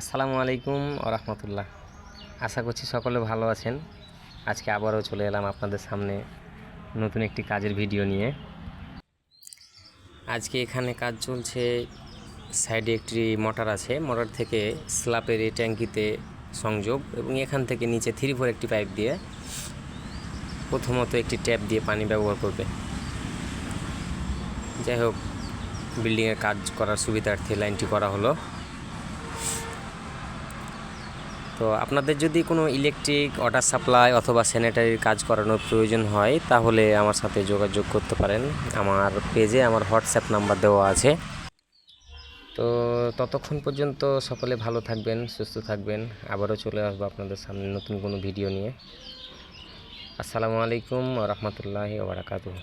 আসসালামু আলাইকুম রহমতুল্লাহ। আশা করছি সকলে ভালো আছেন। আজকে আবারও চলে এলাম আপনাদের সামনে নতুন একটি কাজের ভিডিও নিয়ে। আজকে এখানে কাজ চলছে, সাইডে একটি মোটর আছে। মোটর থেকে স্ল্যাপের এই ট্যাঙ্কিতে সংযোগ এবং এখান থেকে নিচে থ্রি ফোর একটি পাইপ দিয়ে প্রথমত একটি ট্যাপ দিয়ে পানি ব্যবহার করবে। যাই হোক, বিল্ডিংয়ের কাজ করার সুবিধার্থে লাইনটি করা হলো। তো আপনাদের যদি কোনো ইলেকট্রিক ওয়াটার সাপ্লাই অথবা স্যানিটারির কাজ করানোর প্রয়োজন হয়, তাহলে আমার সাথে যোগাযোগ করতে পারেন। আমার পেজে আমার হোয়াটসঅ্যাপ নাম্বার দেওয়া আছে। তো ততক্ষণ পর্যন্ত সকলে ভালো থাকবেন, সুস্থ থাকবেন। আবারও চলে আসব আপনাদের সামনে নতুন কোনো ভিডিও নিয়ে। আসসালামু আলাইকুম রহমতুল্লাহি ওবরাকাতুহ